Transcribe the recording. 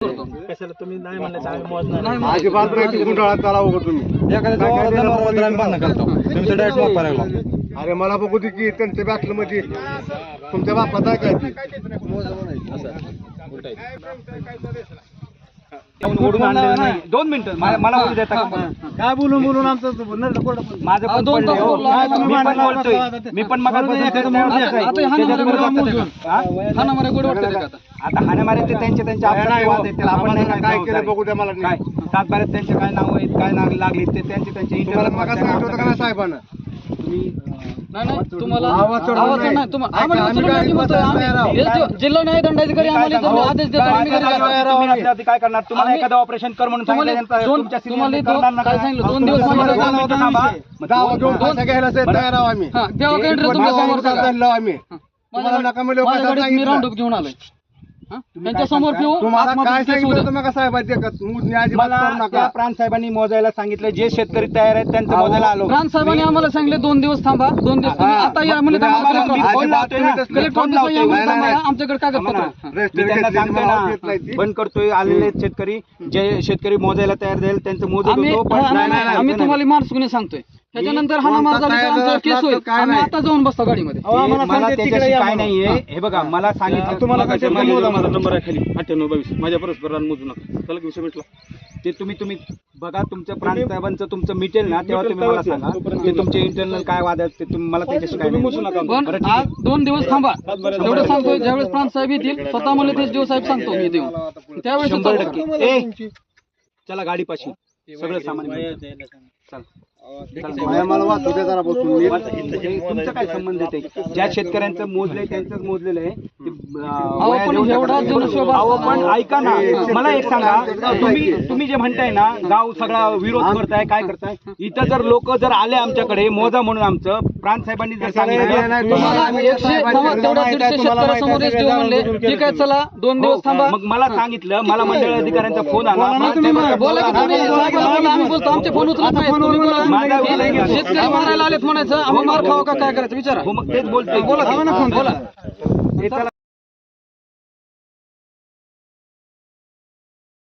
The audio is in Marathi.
कशाला तुम्ही नाही म्हणलं तर आम्ही मोजणार नाही. अजिबात नाही गुंडाळा चालावं का तुम्ही. अरे मला बघू दे की त्यांच्या बॅटलमध्ये. तुमच्या बापात काय? ओढून आणलेलं नाही. दोन मिनिटं. मला मला बोलू देता का काय बोलून बोलून आमचं नरड पडलं. माझं पण दोन पडलंय, तास हो. बोललो. मी पण बोलतोय. मी पण आता हा नंबर गोड वाटतं का? हा? नंबर गोड वाटतं का आता? आता हाण्यामारे ते त्यांचे त्यांचे आहेत त्याला आपण नाही आम्हाला काय काय केलं बघू द्या मला काय? सातबाऱ्यात त्यांचे काय नाव आहेत काय नाव लागले ते त्यांचे त्यांचे तुम्हाला का नाही साहेबांना? नाही नाही तुम्हाला आवाज चढवून आवाज नाही. नाही तुम्हाला ऐका, आम्हाला आम्ही उचलून काय नाही म्हणतोय आम्ही. तयार आहोत. हे जो- जिल्हा न्याय दंडाधिकारी आम्हाला आदेश देतो आम्ही घरी जातो. तुम्ही असल्यावरती काय करणार तुम्हाला आम्ही- एखादं ऑपरेशन कर म्हणून तुम्हाला दोन- तुमच्या senior तुम्हाला ने दोन- करणार ना काय काय? सांगितलं? दोन दिवस तुम्हाला थांबा. मग दोन- दोन- तयार आहोत आम्ही हा देवा केंद्र एक तुमच्यासमोर करा. आम्ही तुम्हाला नका म्हणलं माझ्या कसं गाडीत मी सांगितलं? राऊंड घेऊन आलोय? त्यांच्यासमोर तुम्हाला काय सांगितलं. होतं मग मला करू त्या नका प्राण साहेबांनी मोजायला सांगितलं जे शेतकरी तयार आहेत त्यांचं मोजायला आलो प्रांत साहेबांनी आम्हाला सांगितले दोन दिवस थांबा दोन दिवस तुम्ही हा. आता या म्हणजे तुम्ही थांबा, आता- कलेक्टर मी ऑफिस- फोन लावतोय ना. कलेक्टर फोन ऑफिसला या लावतोय. म्हणजे नाही, थांबा, नाही. आमच्याकडे कागदपत्र हा. मी त्यांना सांगतोय ना. बंद करतोय आलेले आहेत शेतकरी जे शेतकरी मोजायला तयार झाले त्यांचं मोजत आम्ही होतो हा, नाही, नाही, आम्ही तुम्हाला मार्च गुन्हे सांगतोय त्याच्यानंतर हा मार झाला तर आमचा केस होईल. आम्ही. आता जाऊन बसतो गाडीमध्ये. अहो, आम्हाला मला सांगते तिकडे त्याच्याशी या काय म्हणून. नाहीये. हे बघा मला सांगितलं तुम्हाला मगाशी सांगितलं माझ्या- मोजा माझा नंबर आहे खाली अठ्ठ्याण्णव बावीस. माझ्या परस्पर मोजू नका. चला की विषय मिटला. ते तुम्ही तुम्ही बघा तुमच्या प्रांत साहेबांचं तुमचं मिटेल ना तेव्हा तुम्ही मला सांगा. ते तुमचे इंटरनल काय वाद आहेत ते तुम्ही मला त्याच्याशी काय नाही. पण बरं, ठीक आज दोन दिवस थांबा. एवढं सांगतोय ज्यावेळेस प्रांत साहेब येतील स्वतः मला तेच दिवस साहेब सांगतो मी देऊन. त्यावेळेस शंभर चालू टक्के. ए चला गाडी पाशी. सगळं सामान घेऊन. चल. मला वाचू दे जरा बसून नीट. हे तुमचा काय संबंध आहे ते? ज्या शेतकऱ्यांचं मोजलंय त्यांचंच मोजलेलं आहे ते, अं, अहो, वया पण देऊन एवढा टाकतात. जनशोभा अहो, पण असताना- ऐका ना मला एक सांगा तुम्ही तुम्ही जे म्हणताय ना गाव सगळा विरोध करताय काय करताय इथं जर लोक जर आले आमच्याकडे मोजा म्हणून आमचं प्रांत साहेबांनी जर सांगितलं थांबा, ठीक आहे चला दोन दिवस थांबा हो, मग मला सांगितलं मला मंडळ अधिकाऱ्यांचा फोन आला. बोला की तुम्ही आम्ही बोलतो. आमचे फोन उचलत नाही. शेतकरी मारायला आलेत म्हणायचं. आम्ही मार खावा का काय करायचं? विचारा. हो मग तेच बोलतोय. बोला. बोला. हे